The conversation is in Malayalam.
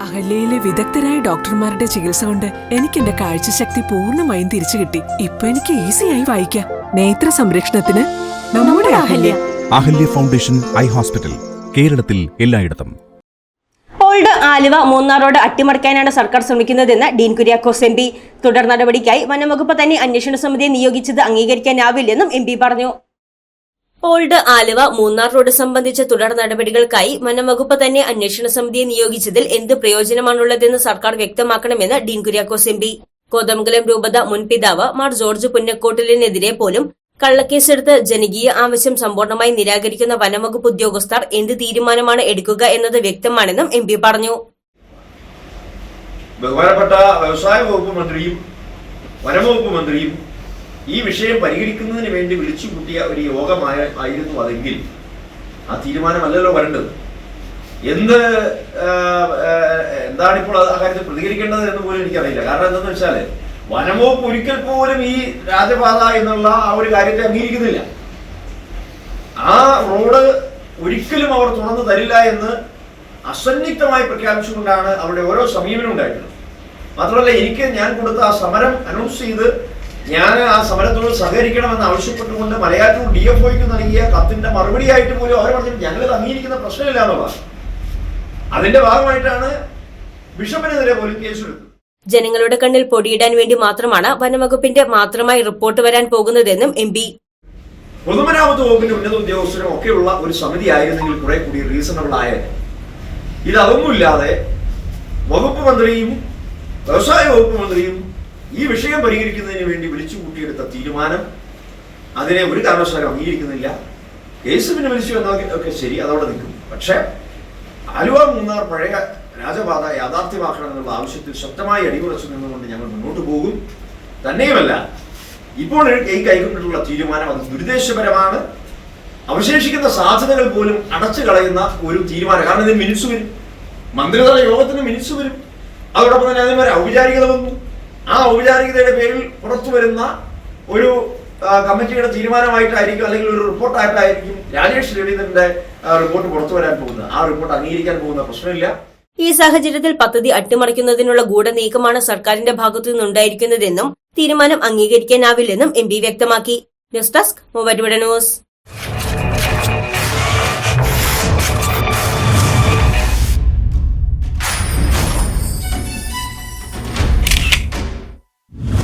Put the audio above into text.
അഹല്യയിലെ വിദഗ്ധരായ ഡോക്ടർമാരുടെ ചികിത്സ കൊണ്ട് എനിക്ക് എന്റെ കാഴ്ചശക്തി പൂർണമായും തിരിച്ചു കിട്ടി. ഇപ്പൊ എനിക്ക് ഈസിയായി വായിക്കാം. നേത്ര സംരക്ഷണത്തിന് നമ്മുടെ Ahalya. Ahalya foundation eye hospital കേരളത്തിൽ എല്ലായിടത്തും. ഓൾഡ് ആലുവ മൂന്നാർ റോഡ് അട്ടിമറിക്കാനാണ് സർക്കാർ ശ്രമിക്കുന്നതെന്ന് ഡീൻ കുര്യാക്കോസ് എം പി. തുടർ നടപടിക്കായി വനംവകുപ്പ് തന്നെ അന്വേഷണ സമിതിയെ നിയോഗിച്ചത് അംഗീകരിക്കാനാവില്ലെന്നും എം പി പറഞ്ഞു. ഓൾഡ് ആലുവ മൂന്നാർ റോഡ് സംബന്ധിച്ച തുടർ നടപടികൾക്കായി വനംവകുപ്പ് തന്നെ അന്വേഷണ സമിതിയെ നിയോഗിച്ചതിൽ എന്ത് പ്രയോജനമാണുള്ളതെന്ന് സർക്കാർ വ്യക്തമാക്കണമെന്ന് ഡീൻ കുര്യാക്കോസ് എം പി. കോതമംഗലം രൂപത മുൻ പിതാവ് മാർ ജോർജ് പുന്നക്കോട്ടിലിനെതിരെ പോലും കള്ളക്കേസെടുത്ത് ജനകീയ ആവശ്യം സമ്പൂർണമായി നിരാകരിക്കുന്ന വനംവകുപ്പ് ഉദ്യോഗസ്ഥർ എന്ത് തീരുമാനമാണ് എടുക്കുക എന്നത് വ്യക്തമാണെന്നും എം പി പറഞ്ഞു. ബഹുമാനപ്പെട്ട വ്യവസായ വകുപ്പ് മന്ത്രിയും വനംവകുപ്പ് മന്ത്രിയും ഈ വിഷയം പരിഹരിക്കുന്നതിന് വേണ്ടി വിളിച്ചു കൂട്ടിയ ഒരു യോഗമായ ആയിരുന്നു അതെങ്കിൽ. ആ തീരുമാനമല്ലല്ലോ വരേണ്ടത്. എന്ത് എന്താണ് ഇപ്പോൾ ആ കാര്യത്തിൽ പ്രതികരിക്കേണ്ടത് എന്ന് പോലും എനിക്കറിയില്ല. കാരണം എന്തെന്ന് വെച്ചാൽ വനംവകുപ്പ് ഒരിക്കൽ പോലും ഈ രാജപാത എന്നുള്ള ആ ഒരു കാര്യത്തെ അംഗീകരിക്കുന്നില്ല. ആ റോഡ് ഒരിക്കലും അവർ തുറന്നു തരില്ല എന്ന് അസന്നിഗ്ധമായി പ്രഖ്യാപിച്ചുകൊണ്ടാണ് അവരുടെ ഓരോ സമീപനം ഉണ്ടായിട്ടുള്ളത്. മാത്രമല്ല എനിക്ക് ഞാൻ കൊടുത്ത ആ സമരം അനൗൺസ് ചെയ്ത് ഞാൻ ആ സമരത്തോട് സഹകരിക്കണമെന്ന് ആവശ്യപ്പെട്ടുകൊണ്ട് മലയാറ്റൂർ ഡി എഫ് ഒക്ക് നൽകിയ കത്തിന്റെ മറുപടിയായിട്ട് പോലും അവർ പറഞ്ഞിട്ട് ഞങ്ങളിത് അംഗീകരിക്കുന്ന പ്രശ്നമില്ല എന്നുള്ളതാണ് അതിന്റെ ഭാഗമായിട്ടാണ് ബിഷപ്പിനെതിരെ പോലും കേസെടുത്തത്. ജനങ്ങളുടെ കണ്ണിൽ പൊടിയിടാൻ വേണ്ടി മാത്രമാണ് വനംവകുപ്പിന്റെ മാത്രമായി റിപ്പോർട്ട് വരാൻ പോകുന്നതെന്നും എം പി. പൊതുമരാമത്ത് വകുപ്പിന്റെ ഉന്നത ഉദ്യോഗസ്ഥരും ഒക്കെയുള്ള ഒരു സമിതി ആയിരുന്നെങ്കിൽ കുറെ കൂടി റീസണബിൾ ആയ ഇതൊന്നുമില്ലാതെ വകുപ്പ് മന്ത്രിയും വ്യവസായ വകുപ്പ് മന്ത്രിയും ഈ വിഷയം പരിഹരിക്കുന്നതിന് വേണ്ടി വിളിച്ചു കൂട്ടിയെടുത്ത തീരുമാനം അതിനെ ഒരു കാരണവശാലും അംഗീകരിക്കുന്നില്ല. കേസ് പിന്നെ വിളിച്ചു ഒക്കെ ശരി അതവിടെ നിൽക്കും. പക്ഷേ ആലുവ മൂന്നാർ പഴയ രാജപാത യാഥാർത്ഥ്യമാക്കണം എന്നുള്ള ആവശ്യത്തിൽ ശക്തമായി അടിയുറച്ചു നിന്നുകൊണ്ട് ഞങ്ങൾ മുന്നോട്ട് പോകും. തന്നെയുമല്ല ഇപ്പോൾ ഈ കൈക്കൊണ്ടിട്ടുള്ള തീരുമാനം അത് ദുരുദ്ദേശപരമാണ്. അവശേഷിക്കുന്ന സാധ്യതകൾ പോലും അടച്ചു കളയുന്ന ഒരു തീരുമാനം. കാരണം ഇതിന് മിനിറ്റ്സ് വരും. മന്ത്രിതല യോഗത്തിന് മിനിറ്റ്സ് വരും. അതോടൊപ്പം തന്നെ അതിന് ഔപചാരികത വന്നു. ആ ഔപചാരികതയുടെ പേരിൽ പുറത്തു വരുന്ന ഒരു കമ്മിറ്റിയുടെ തീരുമാനമായിട്ടായിരിക്കും അല്ലെങ്കിൽ ഒരു റിപ്പോർട്ടായിട്ടായിരിക്കും രാജേഷ് രവീന്ദ്രന്റെ റിപ്പോർട്ട് പുറത്തു വരാൻ പോകുന്നത്. ആ റിപ്പോർട്ട് അംഗീകരിക്കാൻ പോകുന്ന പ്രശ്നമില്ല. ഈ സാഹചര്യത്തിൽ പദ്ധതി അട്ടിമറിക്കുന്നതിനുള്ള ഗൂഢനീക്കമാണ് സർക്കാരിന്റെ ഭാഗത്തു നിന്നുണ്ടായിരിക്കുന്നതെന്നും തീരുമാനം അംഗീകരിക്കാനാവില്ലെന്നും എം പി വ്യക്തമാക്കി. News desk mobile news.